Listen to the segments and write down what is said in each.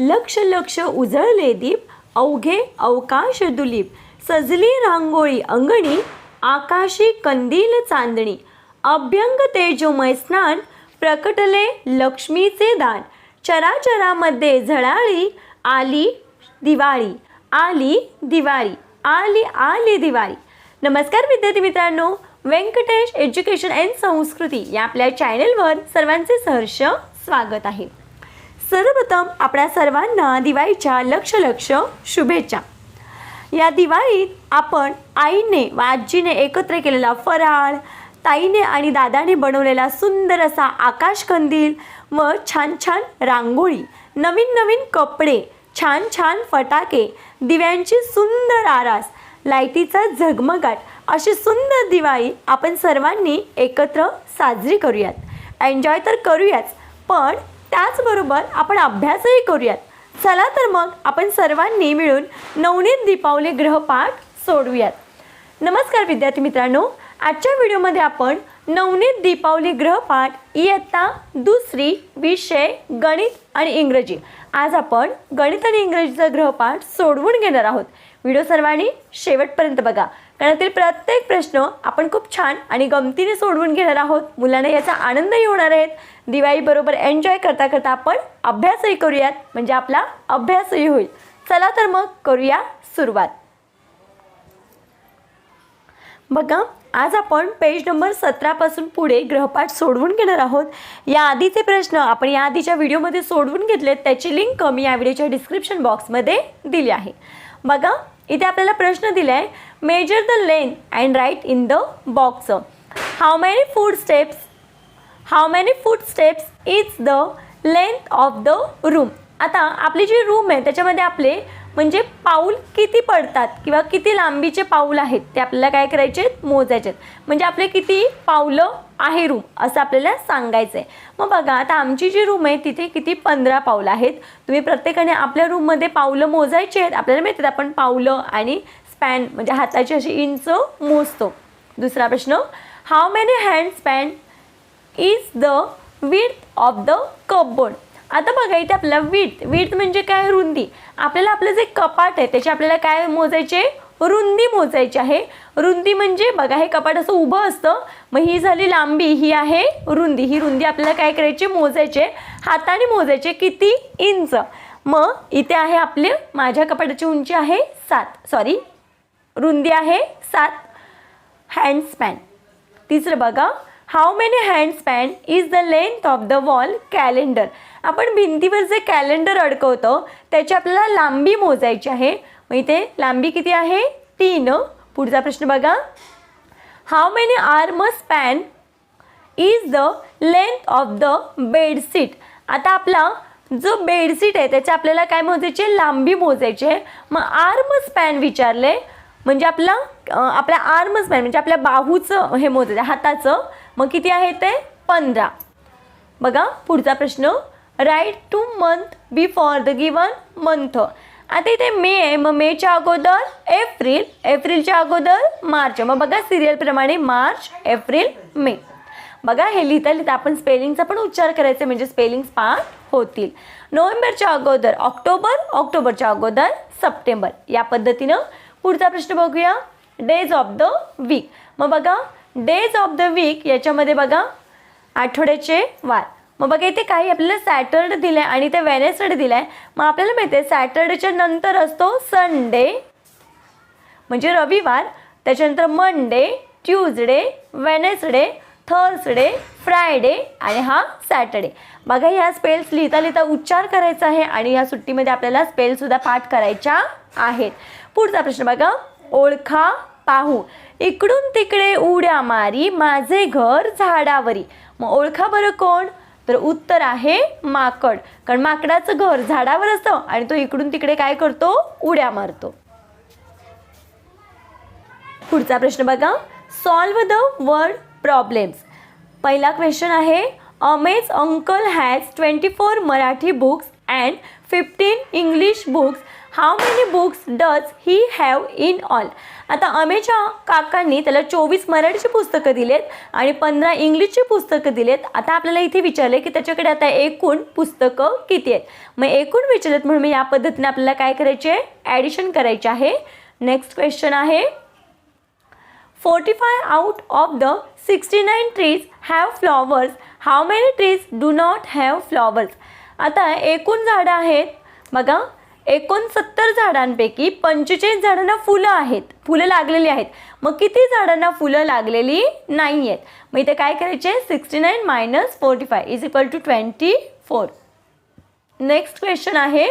लक्ष लक्ष उजळले दीप अवघे अवकाश दुलीप. सजली रांगोळी अंगणी आकाशी कंदील चांदणी. अभ्यंग तेजोमय स्नान प्रकटले लक्ष्मीचे दान. चराचरामध्ये झळाळी आली दिवाळी आली दिवाळी आली आली दिवाळी. नमस्कार विद्यार्थी मित्रांनो व्यंकटेश एज्युकेशन अँड संस्कृती या आपल्या चॅनेलवर सर्वांचे सहर्ष स्वागत आहे. सर्वप्रथम आपल्या सर्वांना दिवाळीच्या लक्ष लक्ष शुभेच्छा. या दिवाळीत आपण आईने व आजीने एकत्र केलेला फराळ ताईने आणि दादाने बनवलेला सुंदर असा आकाशकंदील व छान छान रांगोळी नवीन नवीन कपडे छान छान फटाके दिव्यांची सुंदर आरास लाईटीचा झगमगाट अशी सुंदर दिवाळी आपण सर्वांनी एकत्र साजरी करूयात. एन्जॉय तर करूयाच पण त्याचबरोबर आपण अभ्यासही करूयात. चला तर मग आपण सर्वांनी मिळून नवनीत दीपावली ग्रहपाठ सोडवूयात नमस्कार विद्यार्थी मित्रांनो आजच्या व्हिडिओमध्ये आपण नवनीत दीपावली ग्रहपाठ इयत्ता दुसरी विषय गणित आणि इंग्रजी. आज आपण गणित आणि इंग्रजीचा ग्रहपाठ सोडवून घेणार आहोत. व्हिडिओ सर्वांनी शेवटपर्यंत बघा. कारण यातील प्रत्येक प्रश्न आपण खूप छान आणि गमतीने सोडवून घेणार आहोत. मुलांना याचा आनंदही होणार आहेत दिवाळीबरोबर एन्जॉय करता करता आपण अभ्यासही करूयात. म्हणजे आपला अभ्यासही होईल. चला तर मग करूया सुरुवात. बघा आज आपण पेज नंबर सतरापासून पुढे ग्रहपाठ सोडवून घेणार आहोत. या आधीचे प्रश्न आपण या आधीच्या व्हिडिओमध्ये सोडवून घेतलेत. त्याची लिंक मी या व्हिडिओच्या डिस्क्रिप्शन बॉक्समध्ये दिली आहे. बघा इथे आपल्याला प्रश्न दिला आहे measure the length and write in the box how many foot steps how many foot steps is the length of the room आता आपली जी रूम आहे त्याच्यामध्ये आपले म्हणजे पाऊल किती पडतात किंवा किती लांबीचे पाऊल आहेत ते आपल्याला काय करायचे? मोजायचे. आहेत. म्हणजे आपले किती पावलं आहे रूम असं आपल्याला सांगायचं आहे मग बघा आता आमची जी रूम आहे तिथे किती पंधरा पावलं आहेत. तुम्ही प्रत्येकाने आपल्या रूममध्ये पावलं मोजायचे आहेत. आपल्याला माहिती आहे आपण पावलं आणि स्पॅन म्हणजे हाताची अशी इंच मोजतो. दुसरा प्रश्न how many hand span is the width of the cupboard आता बघा इथे आपल्याला विथ विथ म्हणजे काय? रुंदी. आपल्याला आपलं जे कपाट आहे त्याचे आपल्याला काय मोजायचे? रुंदी मोजायची आहे. रुंदी म्हणजे बघा हे कपाट असं उभं असतं. मग ही झाली लांबी ही आहे रुंदी. ही रुंदी आपल्याला काय करायची? मोजायचे. हाताने मोजायचे किती? इंच. मग इथे आहे आपले माझ्या कपाटाची उंची आहे सात. सॉरी रुंदी आहे सात हँडस्पॅन तिसरं बघा how many handspan is the length of the wall calendar आपण भिंतीवर जे कॅलेंडर अडकवतो त्याची आपल्याला लांबी मोजायची आहे. मग इथे लांबी किती आहे? तीन. पुढचा प्रश्न बघा. How many arm span is the length of the bedsheet आता आपला जो बेडशीट आहे त्याच्या आपल्याला काय मोजायचे लांबी मोजायची आहे. मग आर्म स्पॅन विचारले. म्हणजे आपला आपल्या आर्मच मॅन म्हणजे आपल्या बाहूचं हे मोजायचं हाताचं. मग किती आहे ते? पंधरा. बघा पुढचा प्रश्न. Write to month before the given month आता इथे मे आहे मग मेच्या अगोदर एप्रिल एप्रिलच्या अगोदर मार्च. मग बघा सिरियलप्रमाणे मार्च एप्रिल मे. बघा हे लिहिता लिहिता आपण स्पेलिंगचा पण उच्चार करायचे म्हणजे स्पेलिंग पाठ होतील. नोव्हेंबरच्या अगोदर ऑक्टोबर ऑक्टोबरच्या अगोदर सप्टेंबर. या पद्धतीनं पुढचा प्रश्न बघूया. डेज ऑफ द वीक मग बघा डेज ऑफ द वीक याच्यामध्ये बघा आठवड्याचे वार. मग बघा इथे काही आपल्याला सॅटरडे दिलं आहे आणि ते वेनेसडे दिलं आहे मग आपल्याला माहिती आहे सॅटरडेच्या नंतर असतो संडे म्हणजे रविवार. त्याच्यानंतर Monday Tuesday Wednesday Thursday Friday आणि हा सॅटर्डे बघा ह्या स्पेल्स लिहिता लिहिता उच्चार करायचा आहे आणि या सुट्टीमध्ये आपल्याला स्पेलसुद्धा पाठ करायच्या आहेत. पुढचा प्रश्न बघा. ओळखा पाहू. इकडून तिकडे उड्या मारी माझे घर झाडावरी. मग ओळखा बरं कोण? तर उत्तर आहे माकड. कारण माकडाचं घर झाडावर असतं आणि तो इकडून तिकडे काय करतो? उड्या मारतो. पुढचा प्रश्न बघा. सॉल्व द वर्ड प्रॉब्लेम्स पहिला क्वेश्चन आहे अमेज uncle has twenty four Marathi books and fifteen English books how many books does he have in all आता अमेच्या काकांनी त्याला चोवीस मराठीची पुस्तकं दिलेत आणि पंधरा इंग्लिशची पुस्तकं दिलेत. आता आपल्याला इथे विचारले की त्याच्याकडे आता एकूण पुस्तकं किती आहेत? मग एकूण विचारलेत म्हणून मी या पद्धतीने आपल्याला काय करायचे? ॲडिशन करायचे आहे. नेक्स्ट क्वेश्चन आहे forty five out of the sixty nine trees have flowers how many trees do not have flowers आता एकूण झाडं आहेत. बघा एकोणसत्तर झाडांपैकी पंचेचाळीस झाडांना फुलं आहेत. फुलं लागलेली आहेत. मग किती झाडांना फुलं लागलेली नाही आहेत? मग इथे काय करायचे? Sixty nine minus forty five is equal to twenty four next question आहे.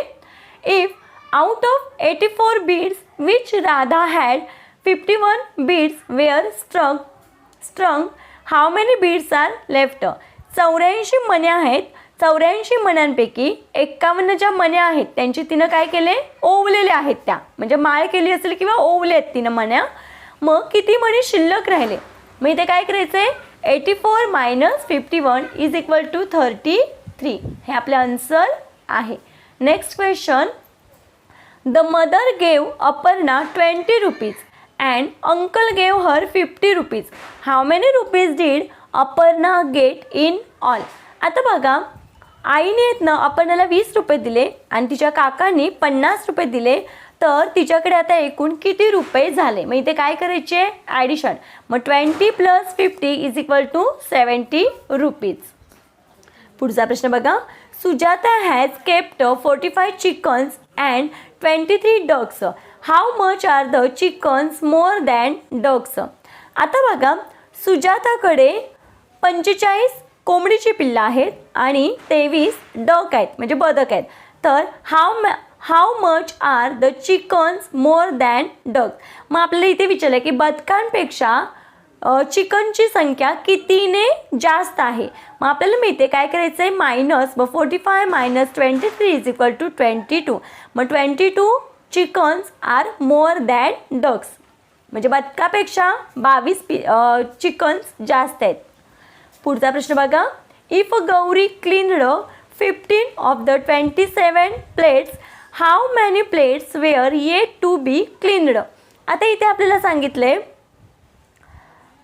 If out of eighty four beads which Radha had fifty one beads were strung strung how many beads are left चौऱ्याऐंशी मण्या आहेत. चौऱ्याऐंशी मण्यांपैकी एक्कावन्न ज्या मण्या आहेत. त्यांची तिनं काय केले? ओवलेल्या आहेत त्या. म्हणजे माळ केली असेल किंवा ओवले आहेत तिनं मण्या मग किती मणी शिल्लक राहिले? मग इथे काय करायचं आहे eighty four minus fifty one is equal to thirty three हे आपले आन्सर आहे. Next question the mother gave Aparna twenty rupees and uncle gave her fifty rupees. How many rupees did Aparna get in all आता बघा आईने आहेत ना अपर्णाला वीस रुपये दिले आणि तिच्या काकांनी पन्नास रुपये दिले. तर तिच्याकडे आता एकूण किती रुपये झाले? मग इथे काय करायचे? ॲडिशन मग twenty plus fifty is equal to seventy rupees पुढचा प्रश्न बघा. Sujata has kept forty five chickens and twenty three ducks how much are the chickens more than ducks आता बघा सुजाताकडे पंचेचाळीस कोंबडीची पिल्लं आहेत आणि तेवीस डक आहेत म्हणजे बदक आहेत. तर हाऊ मॅ how much are the chickens more than duck मग आपल्याला इथे विचारलं की बदकांपेक्षा चिकनची संख्या कितीने जास्त आहे? मग आपल्याला मिळते काय करायचं आहे मायनस मग forty five minus twenty three is equal to twenty two मग twenty two chickens are more than ducks म्हणजे बदकापेक्षा बावीस पी चिकन्स जास्त आहेत. पुढचा प्रश्न बघा. If Gauri cleaned fifteen of the twenty seven plates how many plates were yet to be cleaned आता इथे आपल्याला सांगितले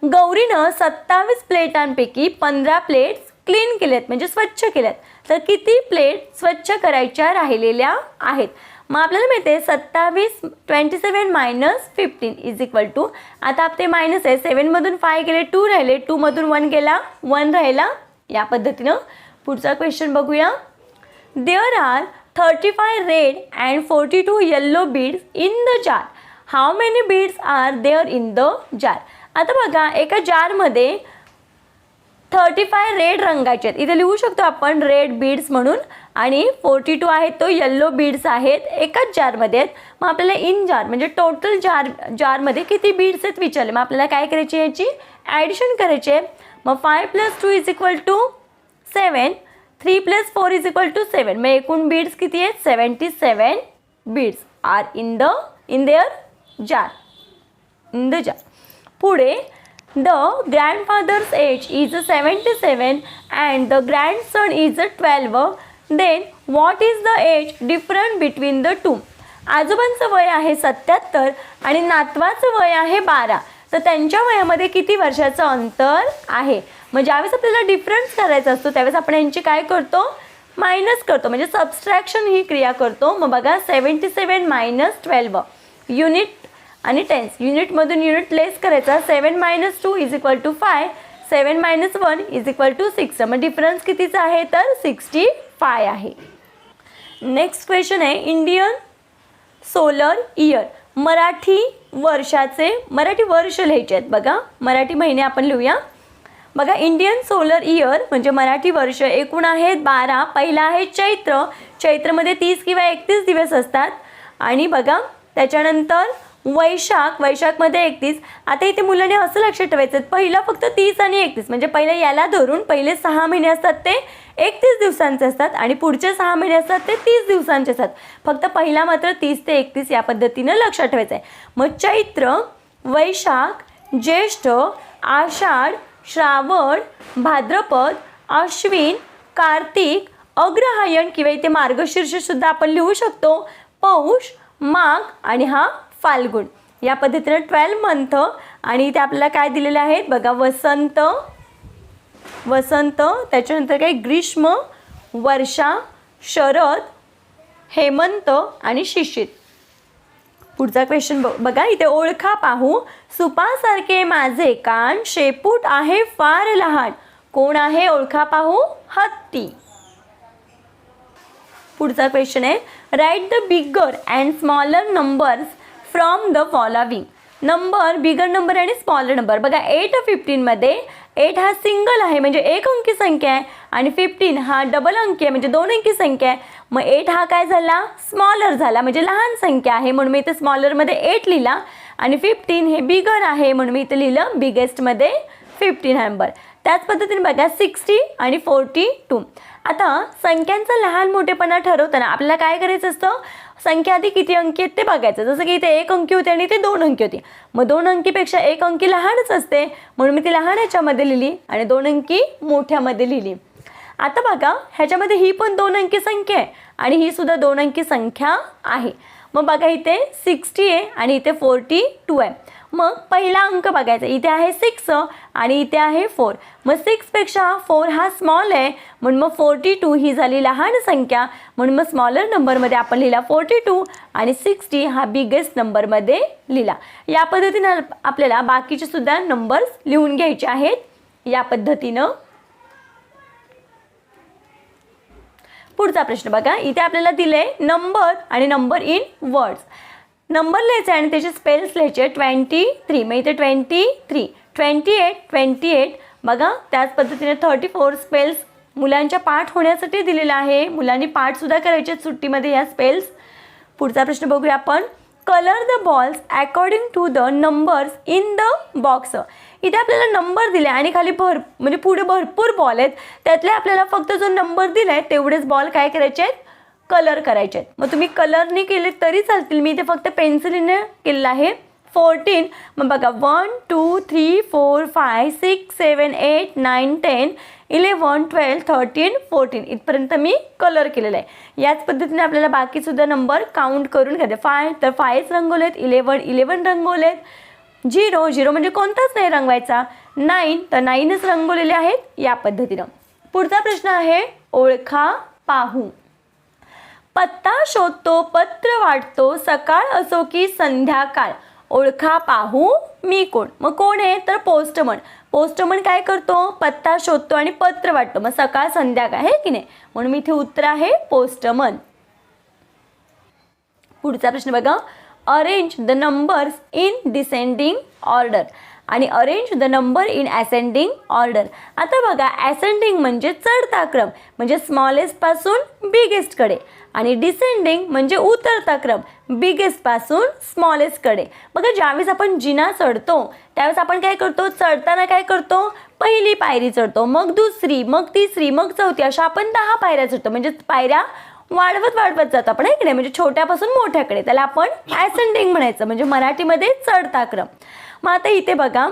गौरीनं सत्तावीस प्लेटांपैकी पंधरा प्लेट्स क्लीन केल्यात म्हणजे स्वच्छ केल्यात तर किती प्लेट स्वच्छ करायच्या राहिलेल्या आहेत? मग आपल्याला माहिती आहे सत्तावीस twenty seven minus fifteen is equal to आता आपले मायनस आहे. सेवनमधून फाय गेले टू राहिले. टूमधून वन गेला वन राहिला. या पद्धतीनं पुढचा क्वेश्चन बघूया. There are thirty five red and forty two yellow beads in the jar how many beads are there in the jar आता बघा एका जारमध्ये थर्टी फाय रेड रंगाचे आहेत. इथे लिहू शकतो आपण रेड बीड्स म्हणून. आणि फोर्टी टू आहेत तो येल्लो बीड्स आहेत एकाच जारमध्ये आहेत. मग आपल्याला इन जार म्हणजे टोटल जार जारमध्ये किती बीड्स आहेत विचारले. मग आपल्याला काय करायची याची? ॲडिशन करायची आहे. मग five plus two is equal to seven three plus four is equal to seven मग एकूण बीड्स किती आहेत? Seventy seven beads are in the in there jar in the jar पुढे the grandfather's age is a seventy seven and the grandson is a twelve then what is the age different between the two आजोबांचं वय आहे सत्याहत्तर आणि नातवाचं वय आहे बारा. तर त्यांच्या वयामध्ये किती वर्षाचं अंतर आहे? मग ज्यावेळेस आपल्याला डिफरन्स करायचा असतो त्यावेळेस आपण यांची काय करतो? मायनस करतो. म्हणजे सबस्ट्रॅक्शन ही क्रिया करतो. मग बघा seventy seven minus twelve unit आणि टेन्स युनिटमधून युनिट लेस करायचा. Seven minus two is equal to five seven minus one is equal to six मग डिफरन्स कितीचा आहे? तर सिक्स्टी फाय आहे. नेक्स्ट क्वेश्चन आहे इंडियन सोलर इयर मराठी वर्षाचे मराठी वर्ष लिहायचे आहेत बघा. मराठी महिने आपण लिहूया. बघा इंडियन सोलर इयर म्हणजे मराठी वर्ष. एकूण आहेत बारा पहिला आहे चैत्र. चैत्रमध्ये तीस किंवा एकतीस दिवस असतात. आणि बघा त्याच्यानंतर वैशाख वैशाखमध्ये एकतीस. आता इथे मुलांनी असं लक्षात ठेवायचं पहिला फक्त तीस आणि एकतीस. म्हणजे पहिले याला धरून पहिले सहा महिने असतात ते एकतीस दिवसांचे असतात आणि पुढचे सहा महिने असतात ते तीस दिवसांचे असतात. फक्त पहिला मात्र तीस ते एकतीस या पद्धतीनं लक्षात ठेवायचं आहे मग चैत्र वैशाख ज्येष्ठ आषाढ श्रावण भाद्रपद अश्विन कार्तिक अग्रहायण किंवा इथे मार्गशीर्षसुद्धा आपण लिहू शकतो. पौष माघ आणि हा फाल्गुन. या पद्धतीनं ट्वेल्व मंथ आणि इथे आपल्याला काय दिलेले आहेत? बघा वसंत वसंत त्याच्यानंतर काय? ग्रीष्म वर्षा शरद हेमंत आणि शिशिर. पुढचा क्वेश्चन बघा इथे ओळखा पाहू. सुपासारखे माझे कान शेपूट आहे फार लहान. कोण आहे? ओळखा पाहू. हत्ती. पुढचा क्वेश्चन आहे. Write the bigger and smaller numbers from the following number bigger number आणि स्मॉलर नंबर बघा एट फिफ्टीनमध्ये एट हा सिंगल आहे म्हणजे एक अंकी संख्या आहे आणि फिफ्टीन हा डबल अंकी आहे म्हणजे दोन अंकी संख्या आहे. मग एट हा काय झाला? स्मॉलर झाला म्हणजे लहान संख्या आहे. म्हणून मी इथे स्मॉलरमध्ये एट लिहिला आणि फिफ्टीन हे बिगर आहे म्हणून मी इथे लिहिलं बिगेस्टमध्ये फिफ्टीन नंबर त्याच पद्धतीने बघा सिक्स्टी आणि फोर्टी टू आता संख्यांचा लहान मोठेपणा ठरवताना आपल्याला काय करायचं असतं? संख्या आधी किती अंकी आहेत ते बघायचं. जसं की इथे एक अंकी होती आणि इथे दोन अंकी होती. मग दोन अंकीपेक्षा एक अंकी लहानच असते. म्हणून मी ती लहान ह्याच्यामध्ये लिहिली आणि दोन अंकी मोठ्यामध्ये लिहिली. आता बघा ह्याच्यामध्ये ही पण दोन अंकी संख्या आहे आणि ही सुद्धा दोन अंकी संख्या आहे. मग बघा इथे सिक्स्टी आहे आणि इथे फोर्टी टू आहे. मग पहिला अंक बघायचा. इथे आहे सिक्स आणि इथे आहे फोर मग सिक्सपेक्षा फोर हा स्मॉल आहे. म्हणून मग फोर्टी टू ही झाली लहान संख्या. म्हणून मग स्मॉलर नंबरमध्ये आपण लिहिला फोर्टी टू आणि सिक्स्टी हा बिगेस्ट नंबरमध्ये लिहिला. या पद्धतीनं आपल्याला बाकीचे सुद्धा नंबर्स लिहून घ्यायचे आहेत. या पद्धतीनं. पुढचा प्रश्न बघा. इथे आपल्याला दिले नंबर आणि नंबर इन वर्ड्स नंबर लिहायचे आणि त्याचे स्पेल्स लिहायचे ट्वेंटी थ्री मग इथे twenty three twenty eight twenty eight बघा त्याच पद्धतीने थर्टी फोर स्पेल्स मुलांच्या पाठ होण्यासाठी दिलेला आहे. मुलांनी पाठसुद्धा करायचे आहेत सुट्टीमध्ये या स्पेल्स पुढचा प्रश्न बघूया आपण. Colour the balls according to the numbers in the box इथे आपल्याला नंबर दिले आणि खाली भर म्हणजे पुढे भरपूर बॉल आहेत. त्यातले आपल्याला फक्त जो नंबर दिला आहे तेवढेच बॉल काय करायचे आहेत? कलर करायचे आहेत. मग तुम्ही कलरने केले तरी चालतील. मी इथे फक्त पेन्सिलीने केलेलं आहे. फोर्टीन मग बघा one two three four five six seven eight nine ten eleven twelve thirteen fourteen इथपर्यंत मी कलर केलेला आहे. याच पद्धतीने आपल्याला बाकीसुद्धा नंबर काउंट करून घ्यायचे फाय तर फायच रंगवलेत इलेवन इलेवन रंगवलेत झिरो झिरो म्हणजे कोणताच नाही रंगवायचा. नाईन तर नाईनच रंगवलेले आहेत या पद्धतीनं. पुढचा प्रश्न आहे ओळखा पाहू. पत्ता शोधतो पत्र वाटतो सकाळ असो की संध्याकाळ. ओळखा पाहू मी कोण. मग कोण आहे? तर पोस्टमन. पोस्टमन काय करतो? पत्ता शोधतो आणि पत्र वाटतो. मग सकाळ संध्याकाळ आहे की नाही? म्हणून मी इथे उत्तर आहे पोस्टमन. पुढचा प्रश्न बघा. Arrange the numbers in descending order आणि arrange the number in ascending order आता बघा ॲसेंडिंग म्हणजे चढता क्रम म्हणजे स्मॉलेस्टपासून बिगेस्टकडे आणि डिसेंडिंग म्हणजे उतरता क्रम बिगेस्टपासून स्मॉलेस्टकडे बघा ज्यावेळेस आपण जिना चढतो त्यावेळेस आपण काय करतो? चढताना काय करतो? पहिली पायरी चढतो मग दुसरी मग तिसरी मग चौथी अशा आपण दहा पायऱ्या चढतो. म्हणजे पायऱ्या वाढवत वाढवत जातो आपण इकडे म्हणजे छोट्यापासून मोठ्याकडे. त्याला आपण ॲसेंडिंग म्हणायचं म्हणजे मराठीमध्ये चढता क्रम. मग आता इथे बघा.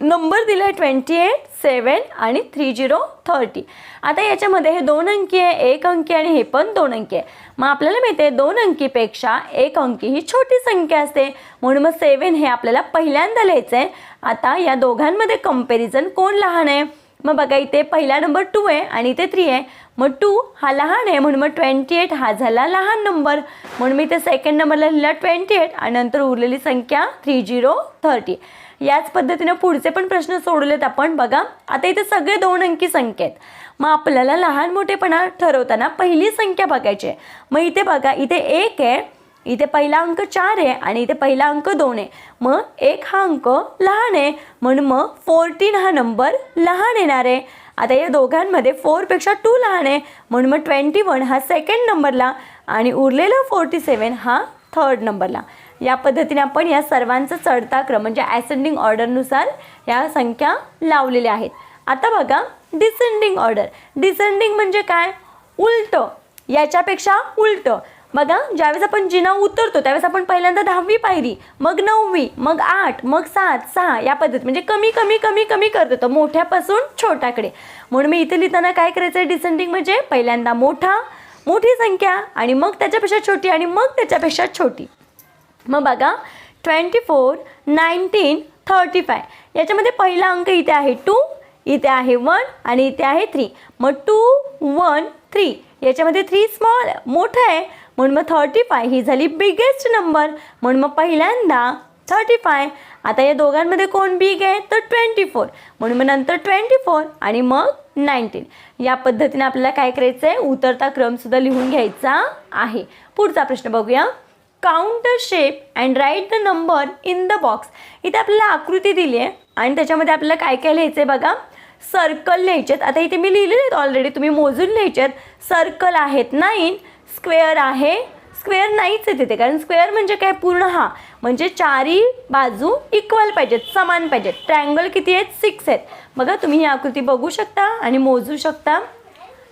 नंबर दिला आहे ट्वेंटी एट सेवन आणि थ्री झिरो थर्टी. आता याच्यामध्ये हे दोन अंकी आहे एक अंकी आणि हे पण दोन अंकी आहे. मग आपल्याला माहिती आहे दोन अंकीपेक्षा एक अंकी ही छोटी संख्या असते. म्हणून मग सेवन हे आपल्याला पहिल्यांदा लिहायचं आहे आता या दोघांमध्ये कंपॅरिझन कोण लहान आहे? मग बघा इथे पहिला नंबर टू आहे आणि इथे थ्री आहे. मग टू हा लहान आहे म्हणून मग ट्वेंटी एट हा झाला लहान नंबर म्हणून मी इथे सेकंड नंबरला लिहिला ट्वेंटी एट आणि नंतर उरलेली संख्या थ्री झिरो थर्टी याच पद्धतीनं पुढचे पण प्रश्न सोडवलेत आपण. बघा आता इथे सगळे दोन अंकी संख्या आहेत. मग आपल्याला लहान मोठेपणा ठरवताना पहिली संख्या बघायची आहे. मग इथे बघा इथे एक आहे इथे पहिला अंक चार आहे आणि इथे पहिला अंक दोन आहे. मग एक हा अंक लहान आहे. म्हणून मग फोर्टीन हा नंबर लहान येणार आहे. आता या दोघांमध्ये फोरपेक्षा टू लहान आहे. म्हणून मग ट्वेंटी वन हा सेकंड नंबरला आणि उरलेला फोर्टी सेवन हा थर्ड नंबरला या पद्धतीने आपण या सर्वांचा चढता क्रम म्हणजे ॲसेंडिंग ऑर्डरनुसार या संख्या लावलेल्या आहेत. आता बघा डिसेंडिंग ऑर्डर डिसेंडिंग म्हणजे काय? उलटं. याच्यापेक्षा उलटं. बघा ज्यावेळेस आपण जिना उतरतो त्यावेळेस आपण पहिल्यांदा दहावी पायरी मग नववी मग आठ मग सात सहा या पद्धत म्हणजे कमी कमी कमी कमी करत होतो मोठ्यापासून छोट्याकडे म्हणून मी इथे लिहिताना काय करायचं आहे डिसेंडिंग म्हणजे पहिल्यांदा मोठा मोठी संख्या आणि मग त्याच्यापेक्षा छोटी आणि मग त्याच्यापेक्षा छोटी. मग बघा twenty four nineteen thirty five याच्यामध्ये पहिला अंक इथे आहे टू इथे आहे वन आणि इथे आहे थ्री मग टू वन थ्री याच्यामध्ये थ्री स्मॉल मोठं आहे म्हणून मग थर्टी फाय ही झाली बिगेस्ट नंबर म्हणून मग पहिल्यांदा थर्टी फाय आता या दोघांमध्ये कोण बिग आहे? तर ट्वेंटी फोर म्हणून मग नंतर ट्वेंटी फोर आणि मग नाईन्टीन या पद्धतीने आपल्याला काय करायचं आहे उतरता क्रमसुद्धा लिहून घ्यायचा आहे. पुढचा प्रश्न बघूया. Count the shape and write the number in the box इथे आपल्याला आकृती दिली आहे. आणि त्याच्यामध्ये आपल्याला काय काय लिहायचं आहे बघा? सर्कल लिहायचे आहेत आता इथे मी लिहिलेले आहेत ऑलरेडी तुम्ही मोजून लिहायचे आहेत सर्कल आहेत नाईन स्क्वेअर आहे. स्क्वेअर नाहीच आहे तिथे कारण स्क्वेअर म्हणजे काय? पूर्ण हा. म्हणजे चारी बाजू इक्वल पाहिजेत समान पाहिजेत. ट्रँगल किती आहेत? सिक्स आहेत. बघा तुम्ही ही आकृती बघू शकता आणि मोजू शकता.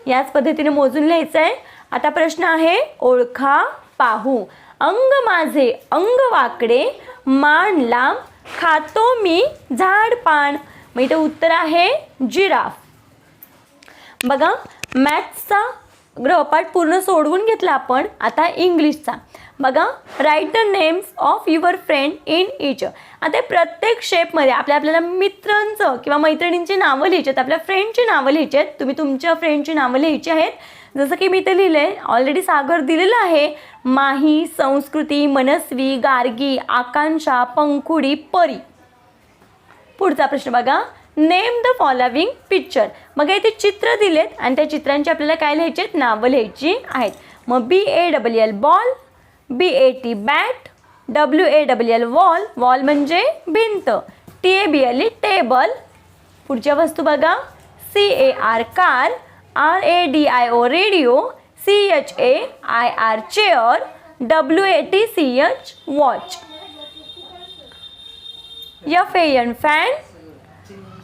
याच पद्धतीने मोजून लिहायचं आहे आता प्रश्न आहे ओळखा पाहू. अंग माझे अंग वाकडे मान लांब खातो मी झाड पान. मग उत्तर आहे जिराफ. बघा मॅथ्सचा गृहपाठ पूर्ण सोडवून घेतला आपण आता इंग्लिशचा. बघा write the names of your friend in each आता प्रत्येक शेपमध्ये आपल्या आपल्याला मित्रांचं किंवा मैत्रिणींची नावं लिहायची आहेत आपल्या फ्रेंडची नावं लिहायची आहेत. तुम्ही तुमच्या फ्रेंडची नावं लिहायची आहेत. जसं की मी इथे लिहिलं आहे ऑलरेडी सागर दिलेलं आहे. माही संस्कृती मनस्वी गार्गी आकांक्षा पंखुडी परी. पुढचा प्रश्न बघा. नेम द फॉलोविंग पिक्चर मग इथे चित्र दिलेत आणि त्या चित्रांची आपल्याला काय लिहायची आहेत? नावं लिहायची आहेत. मग B A W L ball B A T bat W A W L wall wall म्हणजे भिंत. T A B L E table पुढच्या वस्तू बघा. C A R car R A D I O radio C H A I R chair W A T C H watch F A N fan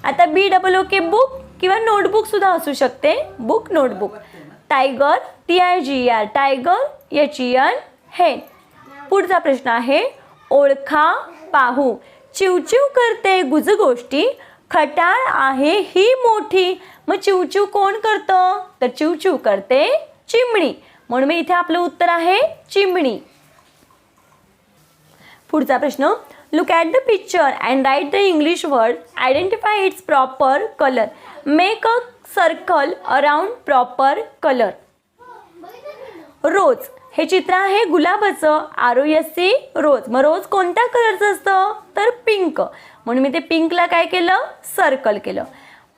आता B double O K book किंवा notebook सुद्धा असू शकते. Book notebook tiger T I G R tiger H E हे पुढचा प्रश्न आहे ओळखा पाहू. चिवचिव करते गुज गोष्टी खटाळ आहे ही मोठी. मग चिवचिव कोण करतं? तर चिवचिव करते चिमणी. म्हणून मी इथे आपलं उत्तर आहे चिमणी. पुढचा प्रश्न look at the picture and write the English word identify its proper colour make a circle around proper colour rose हे चित्र आहे गुलाबाचं. R O S C rose मग रोज कोणत्या कलरचं असतं? तर पिंक म्हणून मी ते पिंकला काय केलं? सर्कल केलं.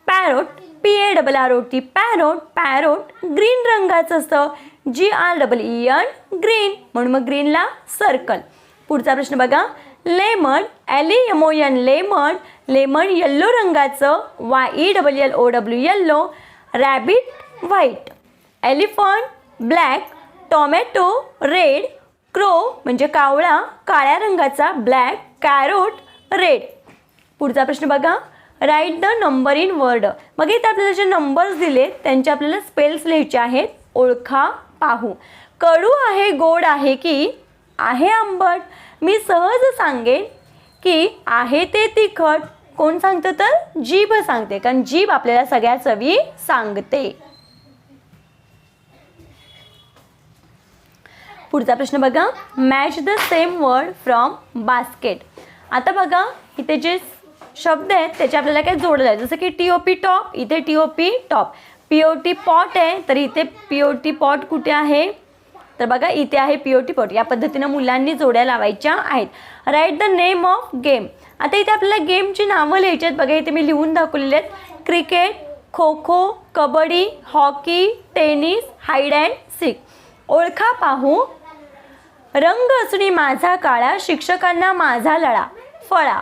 Parrot P A double R O T parrot parrot green रंगाचं असतं. G R double E N green म्हणून मग ग्रीनला सर्कल पुढचा प्रश्न बघा. Lemon L E M O N lemon lemon yellow रंगाचं Y E double L O W yellow rabbit white elephant black tomato red crow म्हणजे कावळा काळ्या रंगाचा ब्लॅक कॅरोट रेड पुढचा प्रश्न बघा. Write the number in word मग इथे आपल्याला जे नंबर्स दिले त्यांचे आपल्याला स्पेल्स लिहायचे आहेत. ओळखा पाहू. कडू आहे गोड आहे की आहे आंबट? मी सहज सांगेन की आहे ते तिखट. कोण सांगतं तर? जीभ सांगते. कारण जीभ आपल्याला सगळ्या चवी सांगते. पुढचा प्रश्न बघा. Match the same word from basket आता बघा इथे जे शब्द आहेत त्याचे आपल्याला काय जोडलं आहे? जसं की टी ओ पी टॉप इथे T O P top P O T pot आहे तर इथे पी ओ टी पॉट कुठे आहे? तर बघा इथे आहे पी ओ टी पॉट या पद्धतीनं मुलांनी जोड्या लावायच्या आहेत. Write the name of game आता इथे आपल्याला गेमची नावं लिहायची आहेत. बघा इथे मी लिहून दाखवलेले आहेत. Cricket kho kho kabaddi hockey tennis hide and seek ओळखा पाहू. रंग असणे माझा काळा शिक्षकांना माझा लळा. फळा.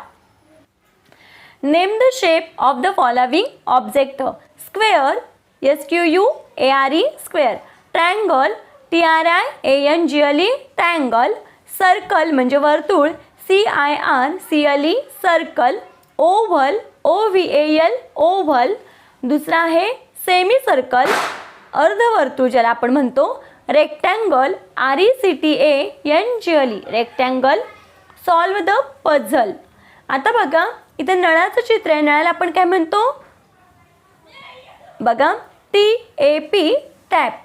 Name the shape of the following object square S Q U A R E square triangle T R I A N G L E triangle circle म्हणजे वर्तुळ. C I R C L E circle oval O V A L oval दुसरा आहे semi circle अर्धवर्तुळ ज्याला आपण म्हणतो. Rectangle R E C T A N G L E rectangle solve the puzzle आता बघा इथे नळाचं चित्र आहे. नळाला आपण काय म्हणतो? बघा टी ए पी टॅप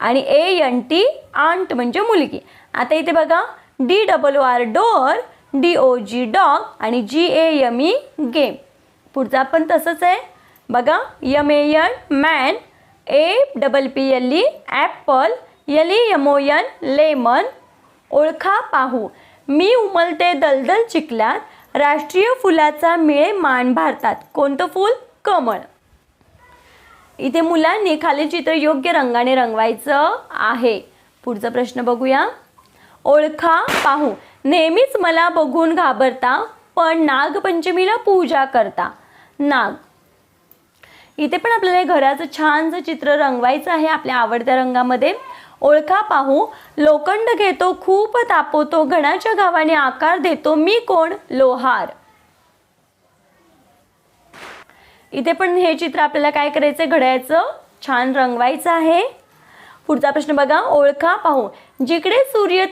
आणि ए एन टी आंट म्हणजे मुलगी. आता इथे बघा D double O R door D O G dog आणि G A M E game पुढचा पण तसंच आहे. बघा M A N man A double P L E apple L E lemon ओळखा पाहू. मी उमलते दलदल चिखलात राष्ट्रीय फुलाचा मिळे मान भारतात. कोणतं फूल? कमळ. इथे मुलांनी खालील चित्र योग्य रंगाने रंगवायचं आहे. पुढचा प्रश्न बघूया. ओळखा पाहू. नेहमीच मला बघून घाबरता पण नागपंचमीला पूजा करता. नाग. इथे पण आपल्याला घराचं छानसं चित्र रंगवायचं आहे आपल्या आवडत्या रंगामध्ये. ओळखा पाहू. लोखंड घेतो खूप तापवतो घणाच्या गावाने आकार देतो मी कोण? लोहार. इथे पण हे चित्र आपल्याला काय करायचं घड्याचं छान रंगवायचं आहे. पुढचा प्रश्न बघा ओळखा पाहू. जिकडे सूर्य